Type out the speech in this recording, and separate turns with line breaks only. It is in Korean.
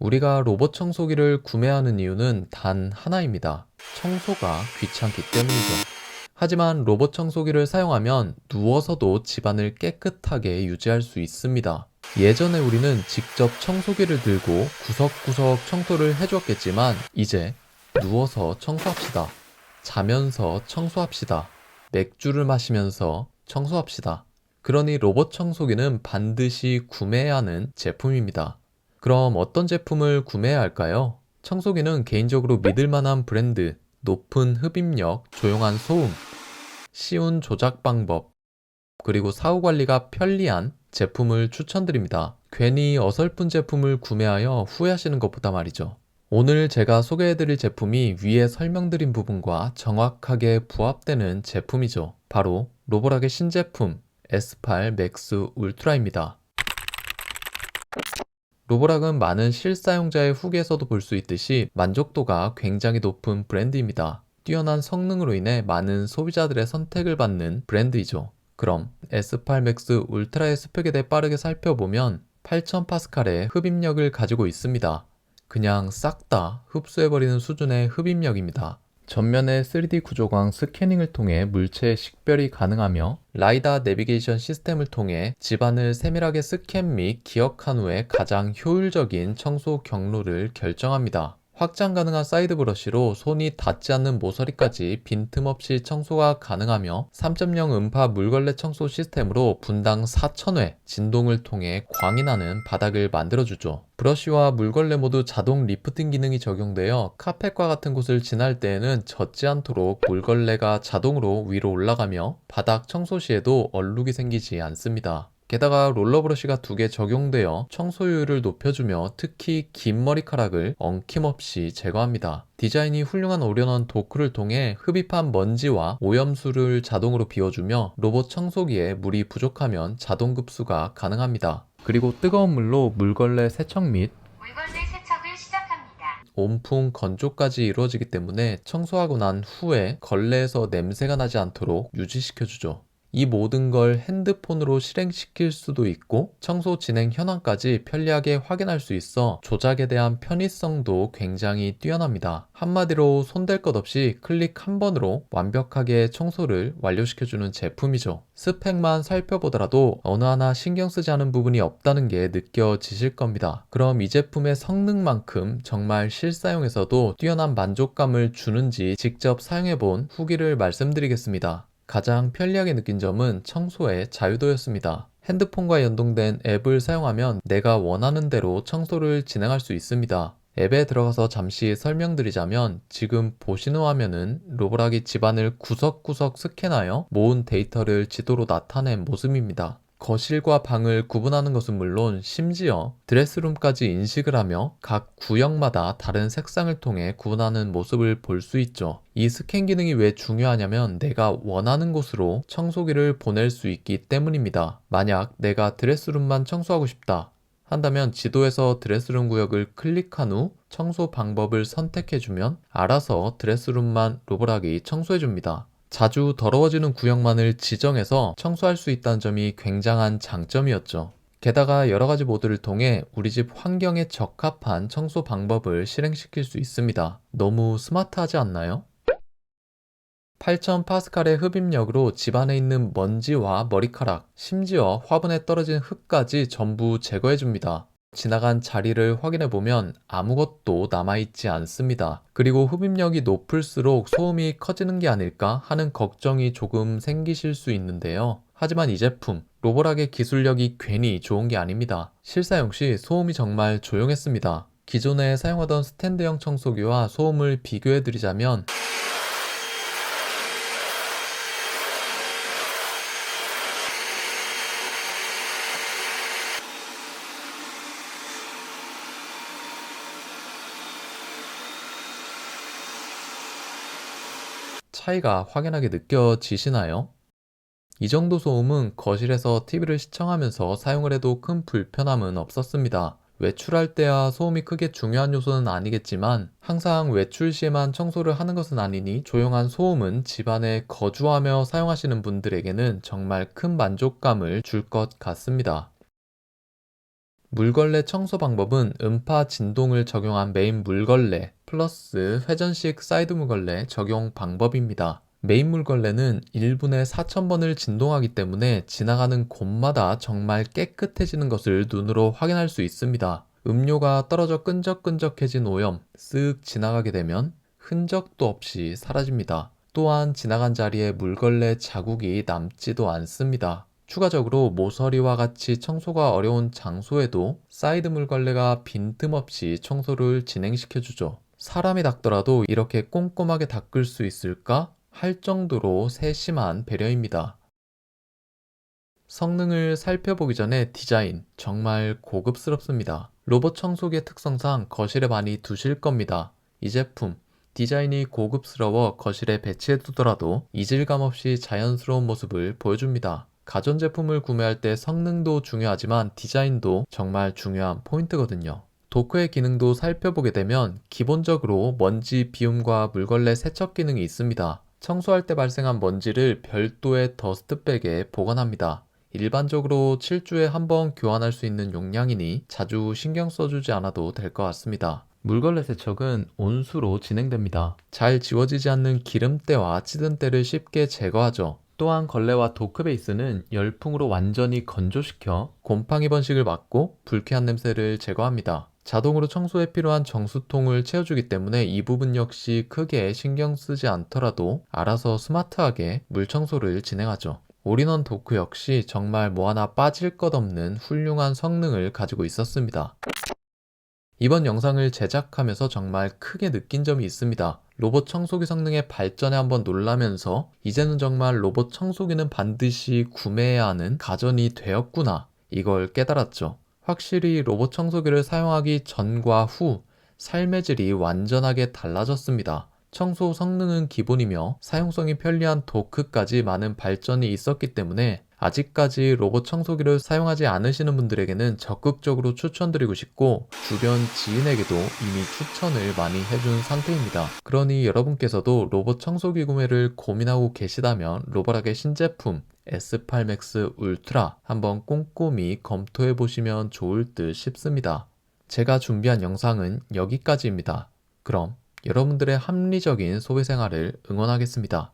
우리가 로봇 청소기를 구매하는 이유는 단 하나입니다. 청소가 귀찮기 때문이죠. 하지만 로봇 청소기를 사용하면 누워서도 집안을 깨끗하게 유지할 수 있습니다. 예전에 우리는 직접 청소기를 들고 구석구석 청소를 해주었겠지만 이제 누워서 청소합시다. 자면서 청소합시다. 맥주를 마시면서 청소합시다. 그러니 로봇 청소기는 반드시 구매해야 하는 제품입니다. 그럼 어떤 제품을 구매해야 할까요? 청소기는 개인적으로 믿을 만한 브랜드, 높은 흡입력, 조용한 소음, 쉬운 조작 방법, 그리고 사후 관리가 편리한 제품을 추천드립니다. 괜히 어설픈 제품을 구매하여 후회하시는 것보다 말이죠. 오늘 제가 소개해드릴 제품이 위에 설명드린 부분과 정확하게 부합되는 제품이죠. 바로 로보락의 신제품 S8 맥스 울트라입니다. 로보락은 많은 실사용자의 후기에서도 볼 수 있듯이 만족도가 굉장히 높은 브랜드입니다. 뛰어난 성능으로 인해 많은 소비자들의 선택을 받는 브랜드이죠. 그럼 S8 맥스 울트라의 스펙에 대해 빠르게 살펴보면 8000파스칼의 흡입력을 가지고 있습니다. 그냥 싹 다 흡수해버리는 수준의 흡입력입니다. 전면의 3D 구조광 스캐닝을 통해 물체 식별이 가능하며 라이다 내비게이션 시스템을 통해 집안을 세밀하게 스캔 및 기억한 후에 가장 효율적인 청소 경로를 결정합니다. 확장 가능한 사이드 브러쉬로 손이 닿지 않는 모서리까지 빈틈없이 청소가 가능하며 3.0 음파 물걸레 청소 시스템으로 분당 4,000회 진동을 통해 광이 나는 바닥을 만들어주죠. 브러쉬와 물걸레 모두 자동 리프팅 기능이 적용되어 카펫과 같은 곳을 지날 때에는 젖지 않도록 물걸레가 자동으로 위로 올라가며 바닥 청소 시에도 얼룩이 생기지 않습니다. 게다가 롤러 브러쉬가 두 개 적용되어 청소효율을 높여주며 특히 긴 머리카락을 엉킴없이 제거합니다. 디자인이 훌륭한 오려넌 도크를 통해 흡입한 먼지와 오염수를 자동으로 비워주며 로봇 청소기에 물이 부족하면 자동 급수가 가능합니다. 그리고 뜨거운 물로 물걸레 세척 및
물걸레 세척을 시작합니다.
온풍 건조까지 이루어지기 때문에 청소하고 난 후에 걸레에서 냄새가 나지 않도록 유지시켜주죠. 이 모든 걸 핸드폰으로 실행시킬 수도 있고 청소 진행 현황까지 편리하게 확인할 수 있어 조작에 대한 편의성도 굉장히 뛰어납니다. 한마디로 손댈 것 없이 클릭 한 번으로 완벽하게 청소를 완료시켜주는 제품이죠. 스펙만 살펴보더라도 어느 하나 신경 쓰지 않은 부분이 없다는 게 느껴지실 겁니다. 그럼 이 제품의 성능만큼 정말 실사용에서도 뛰어난 만족감을 주는지 직접 사용해본 후기를 말씀드리겠습니다. 가장 편리하게 느낀 점은 청소의 자유도였습니다. 핸드폰과 연동된 앱을 사용하면 내가 원하는 대로 청소를 진행할 수 있습니다. 앱에 들어가서 잠시 설명드리자면 지금 보시는 화면은 로보락이 집안을 구석구석 스캔하여 모은 데이터를 지도로 나타낸 모습입니다. 거실과 방을 구분하는 것은 물론 심지어 드레스룸까지 인식을 하며 각 구역마다 다른 색상을 통해 구분하는 모습을 볼 수 있죠. 이 스캔 기능이 왜 중요하냐면 내가 원하는 곳으로 청소기를 보낼 수 있기 때문입니다. 만약 내가 드레스룸만 청소하고 싶다. 한다면 지도에서 드레스룸 구역을 클릭한 후 청소 방법을 선택해주면 알아서 드레스룸만 로보락이 청소해줍니다. 자주 더러워지는 구역만을 지정해서 청소할 수 있다는 점이 굉장한 장점이었죠. 게다가 여러 가지 모드를 통해 우리 집 환경에 적합한 청소 방법을 실행시킬 수 있습니다. 너무 스마트하지 않나요? 8000 파스칼의 흡입력으로 집 안에 있는 먼지와 머리카락, 심지어 화분에 떨어진 흙까지 전부 제거해줍니다. 지나간 자리를 확인해 보면 아무것도 남아있지 않습니다. 그리고 흡입력이 높을수록 소음이 커지는 게 아닐까 하는 걱정이 조금 생기실 수 있는데요. 하지만 이 제품, 로보락의 기술력이 괜히 좋은 게 아닙니다. 실사용 시 소음이 정말 조용했습니다. 기존에 사용하던 스탠드형 청소기와 소음을 비교해 드리자면 차이가 확연하게 느껴지시나요? 이 정도 소음은 거실에서 TV를 시청하면서 사용을 해도 큰 불편함은 없었습니다. 외출할 때야 소음이 크게 중요한 요소는 아니겠지만 항상 외출 시에만 청소를 하는 것은 아니니 조용한 소음은 집안에 거주하며 사용하시는 분들에게는 정말 큰 만족감을 줄 것 같습니다. 물걸레 청소 방법은 음파 진동을 적용한 메인 물걸레 플러스 회전식 사이드 물걸레 적용 방법입니다. 메인 물걸레는 1분에 4,000번을 진동하기 때문에 지나가는 곳마다 정말 깨끗해지는 것을 눈으로 확인할 수 있습니다. 음료가 떨어져 끈적끈적해진 오염 쓱 지나가게 되면 흔적도 없이 사라집니다. 또한 지나간 자리에 물걸레 자국이 남지도 않습니다. 추가적으로 모서리와 같이 청소가 어려운 장소에도 사이드 물걸레가 빈틈없이 청소를 진행시켜주죠. 사람이 닦더라도 이렇게 꼼꼼하게 닦을 수 있을까? 할 정도로 세심한 배려입니다. 성능을 살펴보기 전에 디자인 정말 고급스럽습니다. 로봇 청소기의 특성상 거실에 많이 두실 겁니다. 이 제품 디자인이 고급스러워 거실에 배치해 두더라도 이질감 없이 자연스러운 모습을 보여줍니다. 가전제품을 구매할 때 성능도 중요하지만 디자인도 정말 중요한 포인트거든요. 도크의 기능도 살펴보게 되면 기본적으로 먼지 비움과 물걸레 세척 기능이 있습니다. 청소할 때 발생한 먼지를 별도의 더스트백에 보관합니다. 일반적으로 7주에 한 번 교환할 수 있는 용량이니 자주 신경 써주지 않아도 될 것 같습니다. 물걸레 세척은 온수로 진행됩니다. 잘 지워지지 않는 기름때와 찌든때를 쉽게 제거하죠. 또한 걸레와 도크 베이스는 열풍으로 완전히 건조시켜 곰팡이 번식을 막고 불쾌한 냄새를 제거합니다. 자동으로 청소에 필요한 정수통을 채워주기 때문에 이 부분 역시 크게 신경 쓰지 않더라도 알아서 스마트하게 물 청소를 진행하죠. 올인원 도크 역시 정말 뭐 하나 빠질 것 없는 훌륭한 성능을 가지고 있었습니다. 이번 영상을 제작하면서 정말 크게 느낀 점이 있습니다. 로봇 청소기 성능의 발전에 한번 놀라면서 이제는 정말 로봇 청소기는 반드시 구매해야 하는 가전이 되었구나 이걸 깨달았죠. 확실히 로봇 청소기를 사용하기 전과 후 삶의 질이 완전하게 달라졌습니다. 청소 성능은 기본이며 사용성이 편리한 도크까지 많은 발전이 있었기 때문에 아직까지 로봇 청소기를 사용하지 않으시는 분들에게는 적극적으로 추천드리고 싶고 주변 지인에게도 이미 추천을 많이 해준 상태입니다. 그러니 여러분께서도 로봇 청소기 구매를 고민하고 계시다면 로봇락의 신제품 S8 맥스 울트라 한번 꼼꼼히 검토해 보시면 좋을 듯 싶습니다. 제가 준비한 영상은 여기까지입니다. 그럼 여러분들의 합리적인 소비 생활을 응원하겠습니다.